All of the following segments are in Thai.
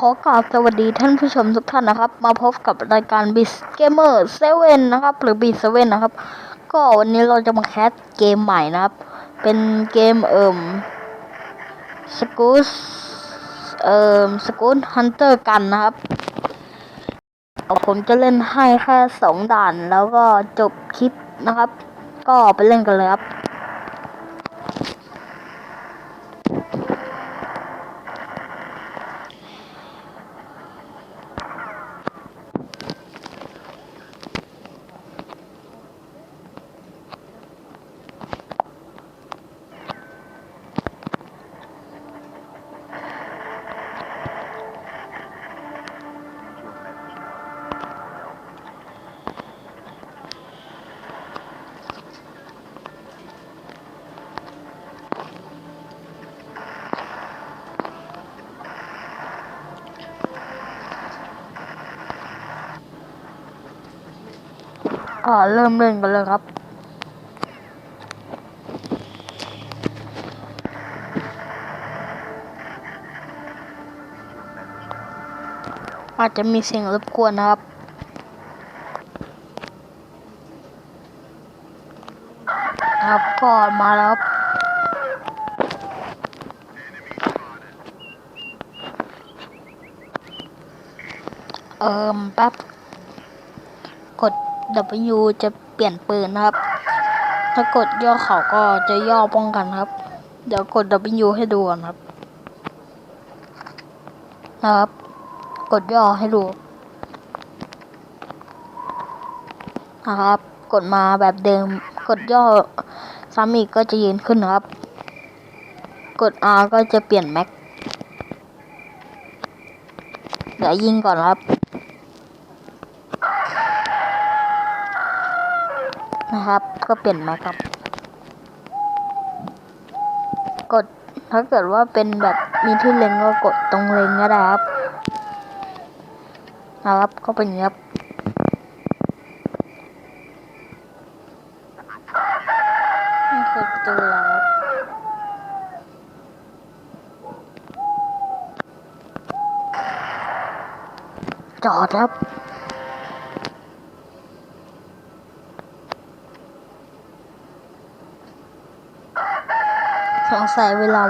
ขอกราบสวัสดีท่านผู้ชมทุกท่านนะครับ มาพบกับรายการ b i z Gamer 7นะครับ หรือ b i z 7นะครับ ก็วันนี้เราจะมาแคสเกมใหม่นะครับ เป็นเกมเอ่มสกูสเอ่มสกูสฮันเตอร์กันนะครับ ผมจะเล่นให้แค่สองด่านแล้วก็จบคลิปนะครับ ก็ไปเล่นกันเลยครับ ก็เริ่มเล่นกันเลยครับ อาจจะมีเสียงรบกวนนะครับครับก็มาแล้วครับเอิมแป๊บ กด W จะเปลี่ยนปืนนะครับ ถ้ากดย่อเขาก็จะย่อป้องกันครับ เดี๋ยวกด W ให้ดูก่อนครับนะครับ กดย่อให้ดูนะครับ กดมาแบบเดิม กดย่อซ้ำอีกก็จะยืนขึ้นครับ กด R ก็จะเปลี่ยนแม็ก เดี๋ยวยิงก่อนครับ นะครับ ก็เปลี่ยนแม็กครับ กดถ้าเกิดว่าเป็นแบบมีที่เล็งก็กดตรงเล็งก็ได้ครับนะครับก็เป็นอย่างนี้ครับนี่คือประตูแล้วครับจอดครับ สงสัยเวลา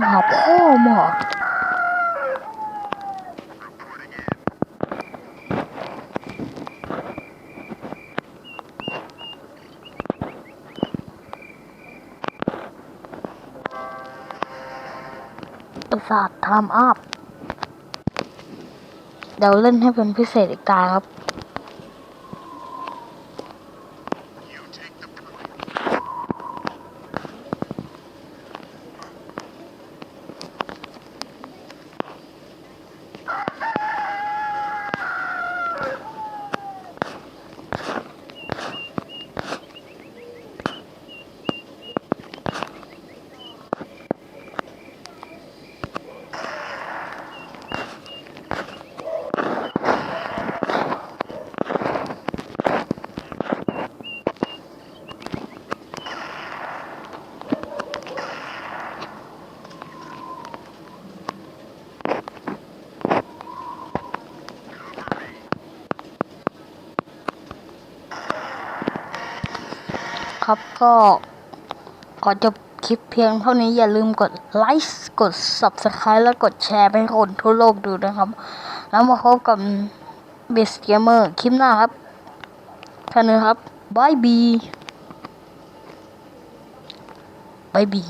หางเถอะมึงยิงหาพ่อหมอประสาททำอัพเดี๋ยวเล่นให้เป็นพิเศษอีกตาครับ ครับ ก็ขอจบคลิปเพียงเท่านี้อย่าลืมกดไลค์กด Subscribe แล้วกดแชร์ไปคนทั่วโลกดูนะครับ แล้วมาพบกับ b e s t Gamer คลิปหน้าครับแค่นี้ครับบายบีบายบี